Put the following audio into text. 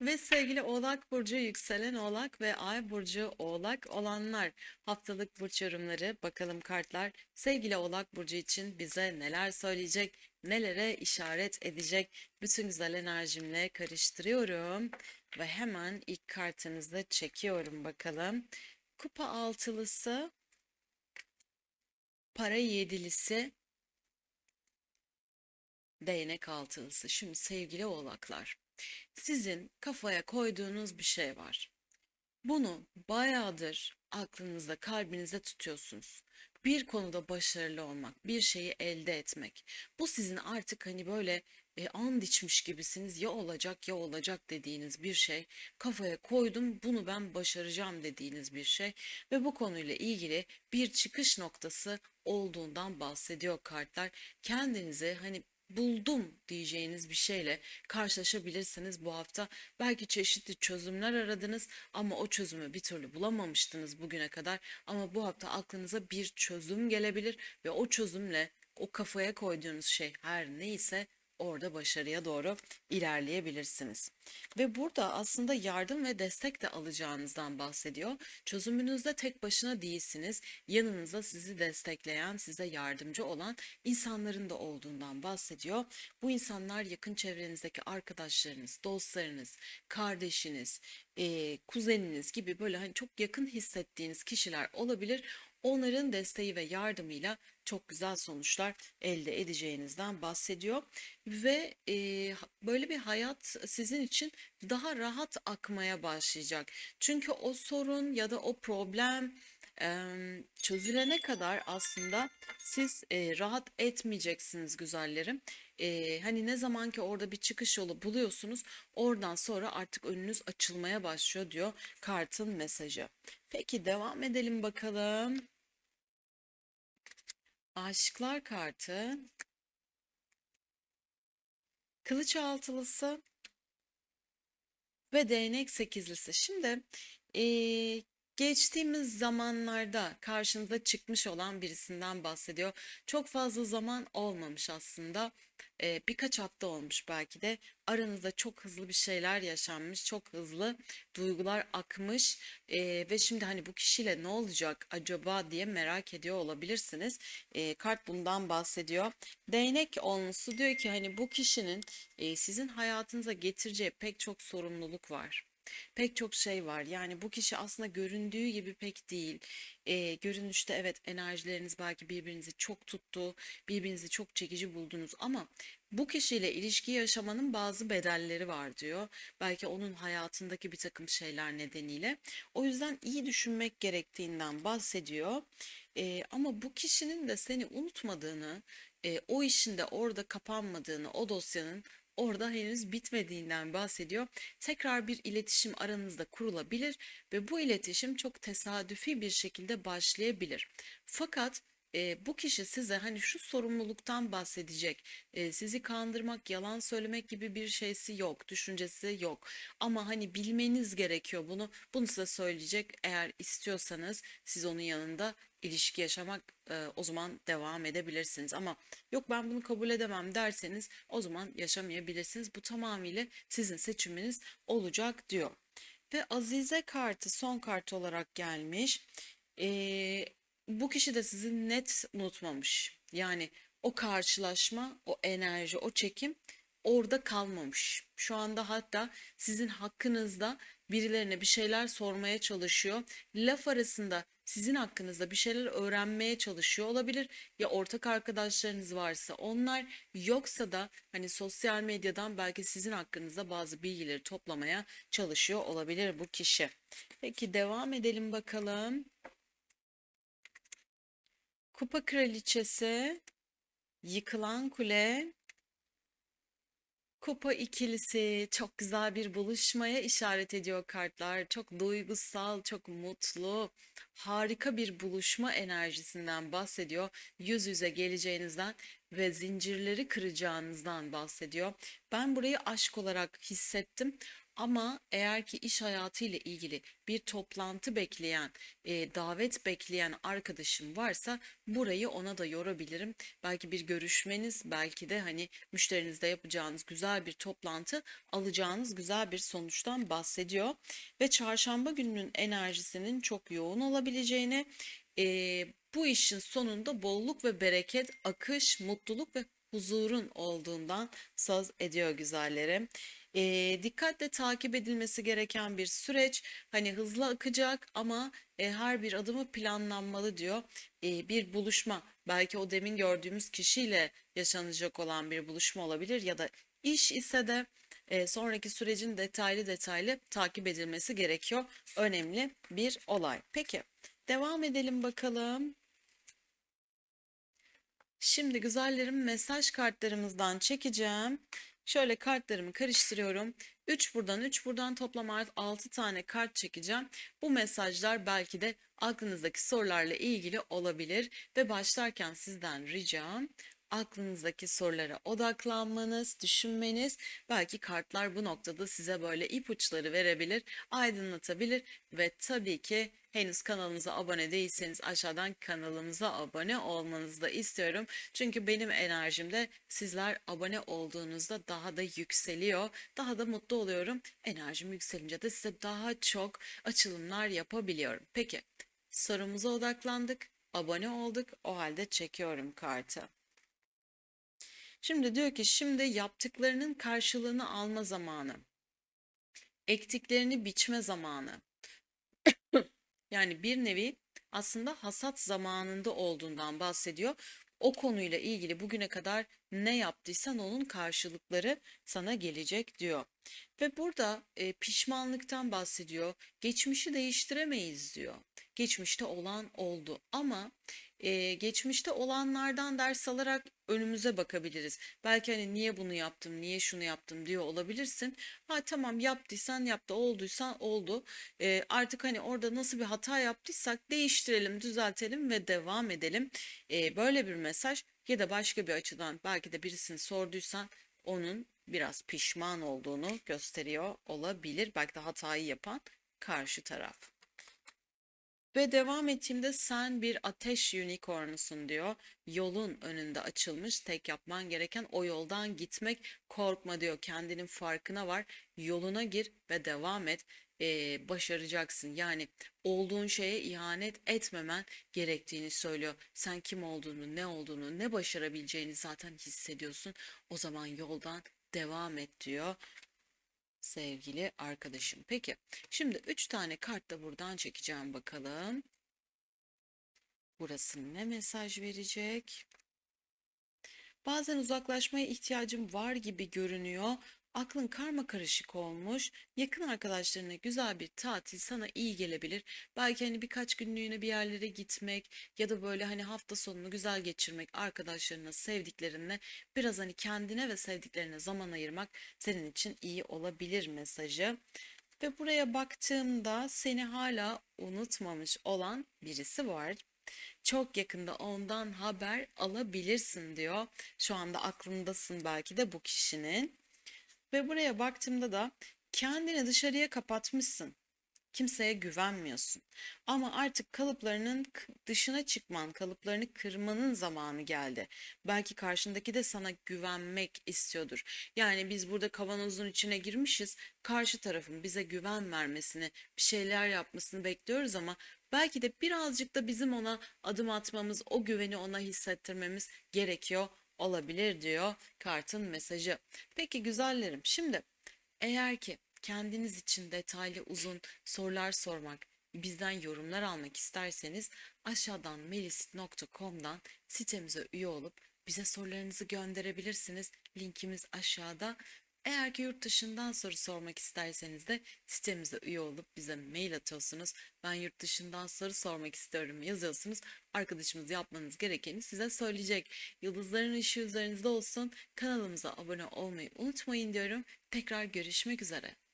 Ve sevgili Oğlak Burcu, yükselen Oğlak ve Ay Burcu Oğlak olanlar haftalık burç yorumları bakalım kartlar sevgili Oğlak Burcu için bize neler söyleyecek, nelere işaret edecek bütün güzel enerjimle karıştırıyorum ve hemen ilk kartınızı çekiyorum bakalım. Kupa altılısı, para yedilisi, değnek altılısı. Şimdi sevgili Oğlaklar sizin kafaya koyduğunuz bir şey var. Bunu bayağıdır aklınızda, kalbinizde tutuyorsunuz. Bir konuda başarılı olmak, bir şeyi elde etmek. Bu sizin artık hani böyle e, and içmiş gibisiniz. Ya olacak ya olacak dediğiniz bir şey. Kafaya koydum, bunu ben başaracağım dediğiniz bir şey. Ve bu konuyla ilgili bir çıkış noktası olduğundan bahsediyor kartlar. Kendinizi hani buldum diyeceğiniz bir şeyle karşılaşabilirsiniz bu hafta. Belki çeşitli çözümler aradınız ama o çözümü bir türlü bulamamıştınız bugüne kadar. Ama bu hafta aklınıza bir çözüm gelebilir ve o çözümle o kafaya koyduğunuz şey her neyse orada başarıya doğru ilerleyebilirsiniz. Ve burada aslında yardım ve destek de alacağınızdan bahsediyor. Çözümünüzde tek başına değilsiniz. Yanınızda sizi destekleyen, size yardımcı olan insanların da olduğundan bahsediyor. Bu insanlar yakın çevrenizdeki arkadaşlarınız, dostlarınız, kardeşiniz, e, kuzeniniz gibi böyle hani çok yakın hissettiğiniz kişiler olabilir. Onların desteği ve yardımıyla çok güzel sonuçlar elde edeceğinizden bahsediyor ve e, böyle bir hayat sizin için daha rahat akmaya başlayacak. Çünkü o sorun ya da o problem em, çözülene kadar aslında siz e, rahat etmeyeceksiniz güzellerim. E, hani ne zaman ki orada bir çıkış yolu buluyorsunuz, oradan sonra artık önünüz açılmaya başlıyor diyor kartın mesajı. Peki devam edelim bakalım. Aşıklar kartı, kılıç altılısı ve değnek sekizlisi. Şimdi eee, geçtiğimiz zamanlarda karşınıza çıkmış olan birisinden bahsediyor. Çok fazla zaman olmamış aslında. Eee, birkaç hafta olmuş belki de. Aranızda çok hızlı bir şeyler yaşanmış, çok hızlı duygular akmış Eee, ve şimdi hani bu kişiyle ne olacak acaba diye merak ediyor olabilirsiniz. Eee, kart bundan bahsediyor. Değnek onlusu diyor ki hani bu kişinin eee, sizin hayatınıza getireceği pek çok sorumluluk var. Pek çok şey var. Yani bu kişi aslında göründüğü gibi pek değil. Ee, görünüşte evet enerjileriniz belki birbirinizi çok tuttu, birbirinizi çok çekici buldunuz ama bu kişiyle ilişki yaşamanın bazı bedelleri var diyor. Belki onun hayatındaki bir takım şeyler nedeniyle. O yüzden iyi düşünmek gerektiğinden bahsediyor. Ee, ama bu kişinin de seni unutmadığını, e, o işin de orada kapanmadığını, o dosyanın orada henüz bitmediğinden bahsediyor. Tekrar bir iletişim aranızda kurulabilir ve bu iletişim çok tesadüfi bir şekilde başlayabilir. Fakat e, bu kişi size hani şu sorumluluktan bahsedecek. E, sizi kandırmak, yalan söylemek gibi bir şeysi yok, düşüncesi yok. Ama hani bilmeniz gerekiyor bunu. Bunu size söyleyecek. Eğer istiyorsanız siz onun yanında ilişki yaşamak e, o zaman devam edebilirsiniz. Ama yok ben bunu kabul edemem derseniz o zaman yaşamayabilirsiniz. Bu tamamıyla sizin seçiminiz olacak diyor. Ve Azize kartı son kart olarak gelmiş. E, bu kişi de sizi net unutmamış. Yani o karşılaşma, o enerji, o çekim orada kalmamış. Şu anda hatta sizin hakkınızda birilerine bir şeyler sormaya çalışıyor. Laf arasında sizin hakkınızda bir şeyler öğrenmeye çalışıyor olabilir. Ya ortak arkadaşlarınız varsa onlar yoksa da hani sosyal medyadan belki sizin hakkınızda bazı bilgileri toplamaya çalışıyor olabilir bu kişi. Peki devam edelim bakalım. Kupa Kraliçesi, Yıkılan Kule, Kupa ikilisi çok güzel bir buluşmaya işaret ediyor kartlar. Çok duygusal, çok mutlu, harika bir buluşma enerjisinden bahsediyor. Yüz yüze geleceğinizden ve zincirleri kıracağınızdan bahsediyor. Ben burayı aşk olarak hissettim. Ama eğer ki iş hayatı ile ilgili bir toplantı bekleyen, e, davet bekleyen arkadaşım varsa burayı ona da yorabilirim. Belki bir görüşmeniz, belki de hani müşterinizle yapacağınız güzel bir toplantı, alacağınız güzel bir sonuçtan bahsediyor. Ve çarşamba gününün enerjisinin çok yoğun olabileceğini, e, bu işin sonunda bolluk ve bereket, akış, mutluluk ve huzurun olduğundan söz ediyor güzellerim. E, dikkatle takip edilmesi gereken bir süreç. Hani hızlı akacak ama e, her bir adımı planlanmalı diyor. E, bir buluşma, belki o demin gördüğümüz kişiyle yaşanacak olan bir buluşma olabilir ya da iş ise de e, sonraki sürecin detaylı detaylı takip edilmesi gerekiyor. Önemli bir olay. Peki, devam edelim bakalım. Şimdi güzellerim mesaj kartlarımızdan çekeceğim. Şöyle kartlarımı karıştırıyorum. 3 buradan 3 buradan toplam 6 tane kart çekeceğim. Bu mesajlar belki de aklınızdaki sorularla ilgili olabilir ve başlarken sizden ricam aklınızdaki sorulara odaklanmanız, düşünmeniz, belki kartlar bu noktada size böyle ipuçları verebilir, aydınlatabilir ve tabii ki henüz kanalımıza abone değilseniz aşağıdan kanalımıza abone olmanızı da istiyorum. Çünkü benim enerjimde sizler abone olduğunuzda daha da yükseliyor, daha da mutlu oluyorum. Enerjim yükselince de size daha çok açılımlar yapabiliyorum. Peki sorumuza odaklandık, abone olduk, o halde çekiyorum kartı. Şimdi diyor ki şimdi yaptıklarının karşılığını alma zamanı. Ektiklerini biçme zamanı. Yani bir nevi aslında hasat zamanında olduğundan bahsediyor. O konuyla ilgili bugüne kadar ne yaptıysan onun karşılıkları sana gelecek diyor. Ve burada e, pişmanlıktan bahsediyor. Geçmişi değiştiremeyiz diyor. Geçmişte olan oldu ama e, geçmişte olanlardan ders alarak önümüze bakabiliriz. Belki hani niye bunu yaptım, niye şunu yaptım diyor olabilirsin. Ha tamam yaptıysan yaptı, olduysan oldu. E, artık hani orada nasıl bir hata yaptıysak değiştirelim, düzeltelim ve devam edelim. E, böyle bir mesaj ya da başka bir açıdan belki de birisini sorduysan onun biraz pişman olduğunu gösteriyor olabilir. Belki de hatayı yapan karşı taraf. Ve devam ettiğimde sen bir ateş unicornusun diyor. Yolun önünde açılmış tek yapman gereken o yoldan gitmek. Korkma diyor kendinin farkına var. Yoluna gir ve devam et. Ee, başaracaksın. Yani olduğun şeye ihanet etmemen gerektiğini söylüyor. Sen kim olduğunu, ne olduğunu, ne başarabileceğini zaten hissediyorsun. O zaman yoldan devam et diyor sevgili arkadaşım. Peki şimdi 3 tane kart da buradan çekeceğim bakalım. Burası ne mesaj verecek? Bazen uzaklaşmaya ihtiyacım var gibi görünüyor Aklın karma karışık olmuş. Yakın arkadaşlarına güzel bir tatil sana iyi gelebilir. Belki hani birkaç günlüğüne bir yerlere gitmek ya da böyle hani hafta sonunu güzel geçirmek arkadaşlarına, sevdiklerinle biraz hani kendine ve sevdiklerine zaman ayırmak senin için iyi olabilir mesajı. Ve buraya baktığımda seni hala unutmamış olan birisi var. Çok yakında ondan haber alabilirsin diyor. Şu anda aklındasın belki de bu kişinin. Ve buraya baktığımda da kendini dışarıya kapatmışsın. Kimseye güvenmiyorsun. Ama artık kalıplarının dışına çıkman, kalıplarını kırmanın zamanı geldi. Belki karşındaki de sana güvenmek istiyordur. Yani biz burada kavanozun içine girmişiz. Karşı tarafın bize güven vermesini, bir şeyler yapmasını bekliyoruz ama belki de birazcık da bizim ona adım atmamız, o güveni ona hissettirmemiz gerekiyor olabilir diyor kartın mesajı. Peki güzellerim şimdi eğer ki kendiniz için detaylı uzun sorular sormak, bizden yorumlar almak isterseniz aşağıdan melis.com'dan sitemize üye olup bize sorularınızı gönderebilirsiniz. Linkimiz aşağıda. Eğer ki yurt dışından soru sormak isterseniz de sitemize üye olup bize mail atıyorsunuz. Ben yurt dışından soru sormak istiyorum yazıyorsunuz. Arkadaşımız yapmanız gerekeni size söyleyecek. Yıldızların ışığı üzerinizde olsun. Kanalımıza abone olmayı unutmayın diyorum. Tekrar görüşmek üzere.